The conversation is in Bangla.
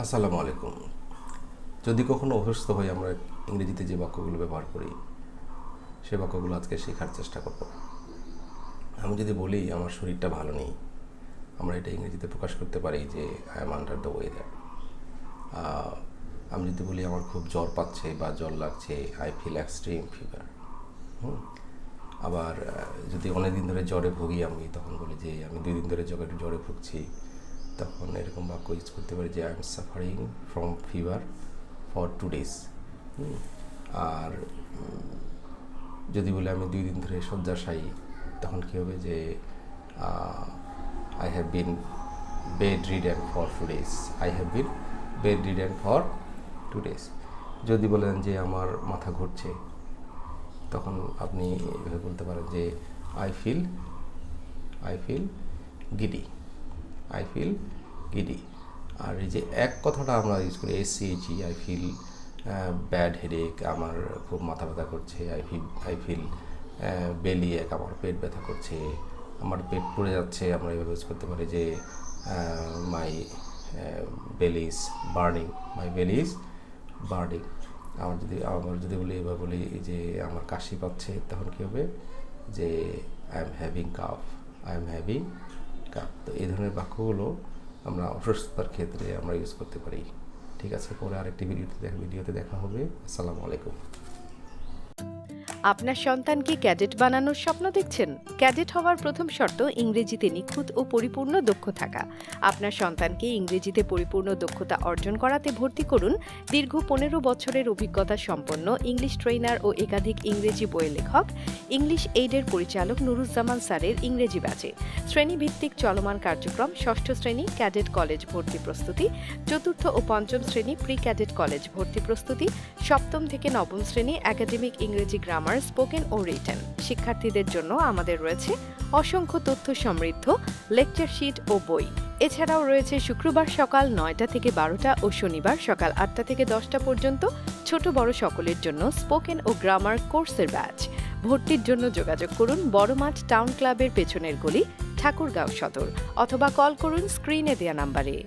আসসালামু আলাইকুম। যদি কখনো অভ্যস্ত হই, আমরা ইংরেজিতে যে বাক্যগুলো ব্যবহার করি, সে বাক্যগুলো আজকে শেখার চেষ্টা করব। আমি যদি বলি, আমার শরীরটা ভালো নেই, আমরা এটা ইংরেজিতে প্রকাশ করতে পারি যে I am under the weather আমি যদি বলি, আমার খুব জ্বর পাচ্ছে বা জ্বর লাগছে আই ফিল এক্সট্রিম ফিভার আবার যদি অনেক দিন ধরে জ্বরে ভুগি আমি, তখন বলি যে, আমি দুই দিন ধরে জ্বরে জ্বরে ভুগছি। তখন এরকম বাক্য ইউজ করতে পারি যে I am suffering from fever for two days আর যদি বলে আমি দুই দিন ধরে শয্যাশায়ী, তখন কী হবে যে I have been bedridden for two days I have been bedridden for two days যদি বলেন যে, আমার মাথা ঘুরছে, তখন আপনি বলতে পারেন যে I feel I feel giddy I feel giddy আর এই যে এক কথাটা আমরা ইউজ করি এস সিএইচই আই ফিল ব্যাড হেডেক আমার খুব মাথা ব্যথা করছে I feel I feel bellyache, আমার পেট ব্যথা করছে, আমার পেট পুড়ে যাচ্ছে, আমরা এভাবে ইউজ করতে পারি যে মাই বেলিস বার্নিং মাই বেলিস বার্নিং আমার যদি আমার যদি বলি, এবার বলি যে আমার কাশি পাচ্ছে, তখন কী হবে? যে I am having cough I am having cup তো এই ধরনের বাক্যগুলো আমরা অসুস্থতার ক্ষেত্রে আমরা ইউজ করতে পারি। ঠিক আছে? পরে আরেকটি ভিডিওতে দেখা ভিডিওতে দেখা হবে। আসসালামু আলাইকুম। আপনার সন্তানকে ক্যাডেট বানানোর স্বপ্ন দেখছেন? ক্যাডেট হওয়ার প্রথম শর্ত ইংরেজিতে নিখুঁত ও পরিপূর্ণ দক্ষ থাকা। আপনার সন্তানকে ইংরেজিতে পরিপূর্ণ দক্ষতা অর্জন করাতে ভর্তি করুন। দীর্ঘ পনেরো বছরের অভিজ্ঞতা সম্পন্ন ইংলিশ ট্রেনার ও একাধিক ইংরেজি বইয়ের লেখক। ইংলিশ এইডের পরিচালক নুরুজ্জামান স্যারের ইংরেজি ব্যাচে। শ্রেণীভিত্তিক চলমান কার্যক্রম, ষষ্ঠ শ্রেণি ক্যাডেট কলেজ ভর্তি প্রস্তুতি, চতুর্থ ও পঞ্চম শ্রেণি প্রি ক্যাডেট কলেজ ভর্তি প্রস্তুতি, সপ্তম থেকে নবম শ্রেণি একাডেমিক ইংরেজি গ্রামার স্পোকেন ও রিটেন শিক্ষার্থীদের জন্য আমাদের রয়েছে অসংখ্য তথ্য সমৃদ্ধ লেকচার শিট ও বই। এছাড়াও রয়েছে শুক্রবার সকাল নয়টা থেকে বারোটা ও শনিবার সকাল আটটা থেকে দশটা পর্যন্ত ছোট বড় সকলের জন্য স্পোকেন ও গ্রামার কোর্সের ব্যাচ ভর্তির জন্য যোগাযোগ করুন বড়মাঠ টাউন ক্লাবের পেছনের গলি, ঠাকুরগাঁও সদর, অথবা কল করুন স্ক্রিনে দেয়া নাম্বারে